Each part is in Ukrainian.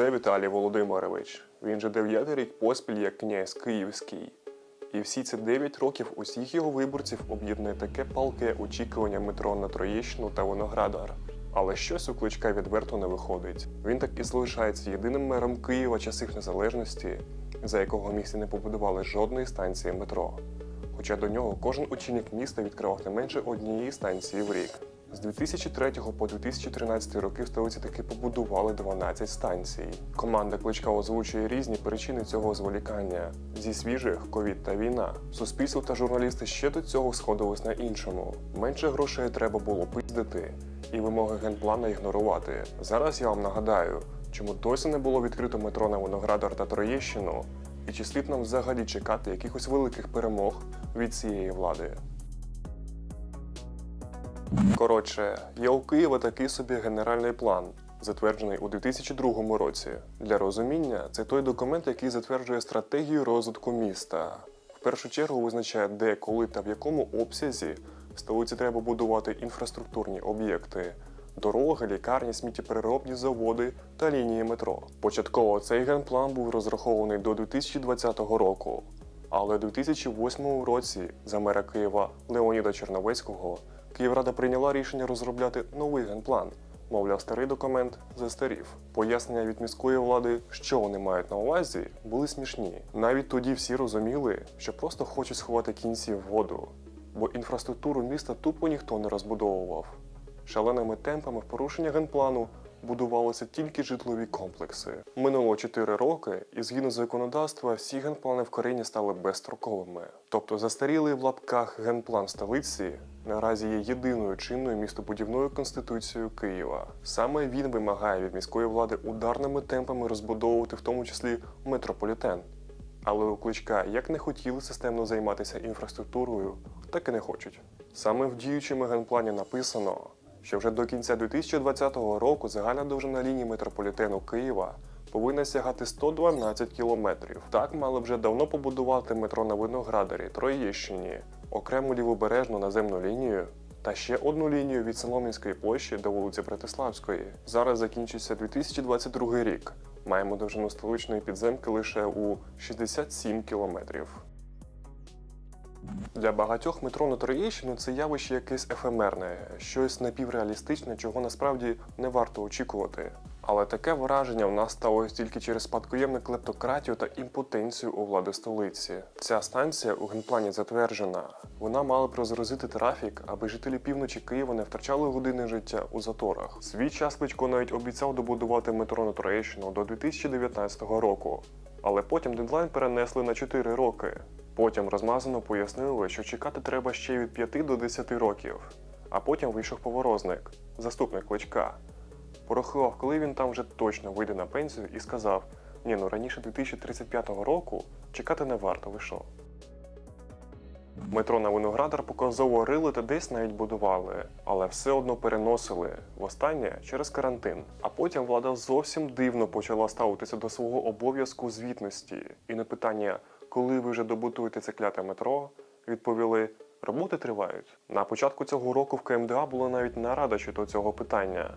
Це Віталій Володимирович. Він же дев'ятий рік поспіль як князь Київський. І всі ці 9 років усіх його виборців об'єднує таке палке очікування метро на Троєщину та Виноградар. Але щось у кличка відверто не виходить. Він так і залишається єдиним мером Києва часів незалежності, за якого місті не побудували жодної станції метро. Хоча до нього кожен очільник міста відкривав не менше однієї станції в рік. З 2003 по 2013 роки в столиці таки побудували 12 станцій. Команда Кличка озвучує різні причини цього зволікання. Зі свіжих ковід та війна. Суспільство та журналісти ще до цього сходились на іншому. Менше грошей треба було пиздити і вимоги генплана ігнорувати. Зараз я вам нагадаю, чому досі не було відкрито метро на Виноградар та Троєщину, і чи слід нам взагалі чекати якихось великих перемог від цієї влади. Коротше, є у Києва такий собі генеральний план, затверджений у 2002 році. Для розуміння, це той документ, який затверджує стратегію розвитку міста. В першу чергу визначає, де, коли та в якому обсязі в столиці треба будувати інфраструктурні об'єкти. Дороги, лікарні, сміттєпереробні заводи та лінії метро. Початково цей генплан був розрахований до 2020 року, але у 2008 році за мера Києва Леоніда Черновецького Київрада прийняла рішення розробляти новий генплан. Мовляв, старий документ застарів. Пояснення від міської влади, що вони мають на увазі, були смішні. Навіть тоді всі розуміли, що просто хочуть сховати кінці в воду, бо інфраструктуру міста тупо ніхто не розбудовував. Шаленими темпами в порушення генплану будувалися тільки житлові комплекси. Минуло 4 роки, і згідно законодавства, всі генплани в країні стали безстроковими. Тобто застарілий в лапках генплан столиці наразі є єдиною чинною містобудівною конституцією Києва. Саме він вимагає від міської влади ударними темпами розбудовувати в тому числі метрополітен. Але у кличка як не хотіли системно займатися інфраструктурою, так і не хочуть. Саме в діючому генплані написано, що вже до кінця 2020 року загальна довжина лінії метрополітену Києва повинна сягати 112 кілометрів. Так мали вже давно побудувати метро на Виноградарі, Троєщині, окрему лівобережну наземну лінію та ще одну лінію від Солом'янської площі до вулиці Братиславської. Зараз закінчується 2022 рік. Маємо довжину столичної підземки лише у 67 кілометрів. Для багатьох метро на Троєщину це явище якесь ефемерне, щось напівреалістичне, чого насправді не варто очікувати. Але таке враження в нас сталося тільки через спадкоємну клептократію та імпотенцію у влади столиці. Ця станція у генплані затверджена. Вона мала б розгрузити трафік, аби жителі півночі Києва не втрачали години життя у заторах. Свій час Кличко навіть обіцяв добудувати метро на Троєщину до 2019 року. Але потім дедлайн перенесли на 4 роки. Потім розмазано пояснили, що чекати треба ще від 5 до 10 років. А потім вийшов поворозник, заступник кличка. Порахував, коли він там вже точно вийде на пенсію і сказав: ні, ну раніше 2035 року чекати не варто, ви? Метро на Виноградар показово рили та десь навіть будували, але все одно переносили востаннє через карантин. А потім влада зовсім дивно почала ставитися до свого обов'язку звітності. І на питання, коли ви вже добудуєте це кляте метро, відповіли. Роботи тривають. На початку цього року в КМДА була навіть нарада щодо цього питання.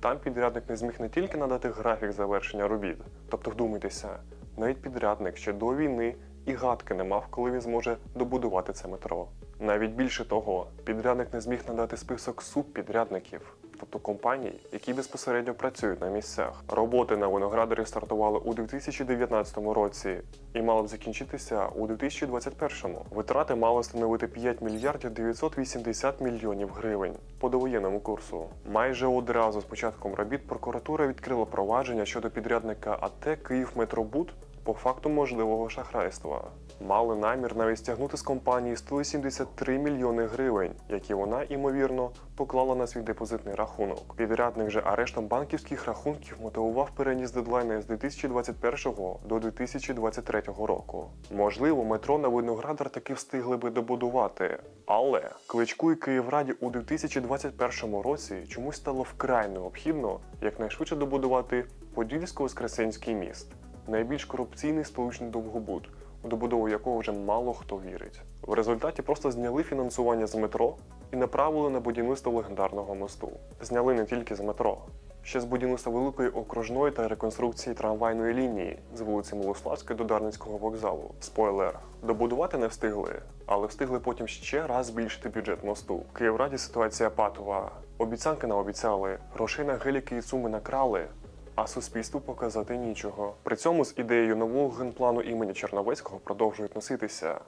Там підрядник не зміг не тільки надати графік завершення робіт, тобто вдумайтеся, навіть підрядник ще до війни і гадки не мав, коли він зможе добудувати це метро. Навіть більше того, підрядник не зміг надати список субпідрядників, тобто компаній, які безпосередньо працюють на місцях. Роботи на виноградарі стартували у 2019 році і мали б закінчитися у 2021. Витрати мали становити 5 мільярдів 980 мільйонів гривень по довоєнному курсу. Майже одразу з початком робіт прокуратура відкрила провадження щодо підрядника АТ «Київметробуд» по факту можливого шахрайства. Мали намір навіть стягнути з компанії 173 мільйони гривень, які вона, ймовірно, поклала на свій депозитний рахунок. Підрядник же арештом банківських рахунків мотивував переніс дедлайни з 2021 до 2023 року. Можливо, метро на Виноградар таки встигли би добудувати, але Кличку і Київраді у 2021 році чомусь стало вкрай необхідно якнайшвидше добудувати Подільсько-Воскресенський міст найбільш корупційний столичний довгобуд, у добудову якого вже мало хто вірить. В результаті просто зняли фінансування з метро і направили на будівництво легендарного мосту. Зняли не тільки з метро, Ще з будівництва великої окружної та реконструкції трамвайної лінії з вулиці Милославської до Дарницького вокзалу. Спойлер, добудувати не встигли, але встигли потім ще раз збільшити бюджет мосту. В Київраді ситуація патова. Обіцянки наобіцяли, грошей на геліки і суми накрали. А суспільству показати нічого. При цьому з ідеєю нового генплану імені Черновецького продовжують носитися.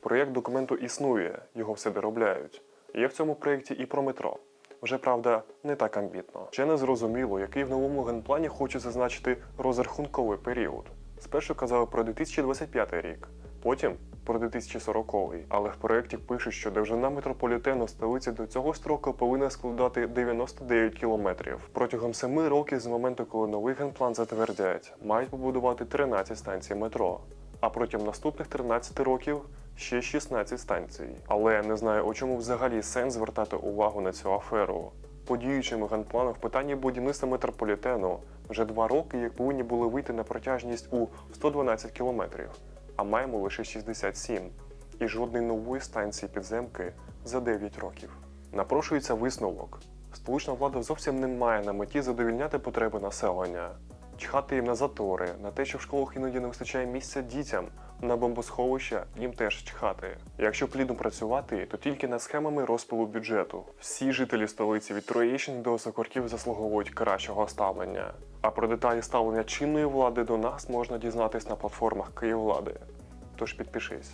Проєкт документу існує, його все доробляють. Є в цьому проєкті і про метро. Вже правда, не так амбітно. Ще не зрозуміло, який в новому генплані хочуть зазначити розрахунковий період. Спершу казали про 2025 рік, потім про 2040. Але в проєкті пишуть, що довжина метрополітену столиці до цього строку повинна складати 99 кілометрів. Протягом семи років з моменту, коли новий генплан затвердять, мають побудувати 13 станцій метро. А протягом наступних 13 років ще 16 станцій. Але я не знаю, у чому взагалі сенс звертати увагу на цю аферу. По діючому генплану в питанні будівництва метрополітену вже два роки як повинні були вийти на протяжність у 112 кілометрів, а маємо лише 67. І жодної нової станції підземки за 9 років. Напрошується висновок. Столична влада зовсім не має на меті задовільняти потреби населення, чхати їм на затори, на те, що в школах іноді не вистачає місця дітям, на бомбосховища їм теж чхати. Якщо плідно працювати, то тільки над схемами розпилу бюджету. Всі жителі столиці від Троєщини до Сокорків заслуговують кращого ставлення. А про деталі ставлення чинної влади до нас можна дізнатись на платформах Київлади. Тож підпишись.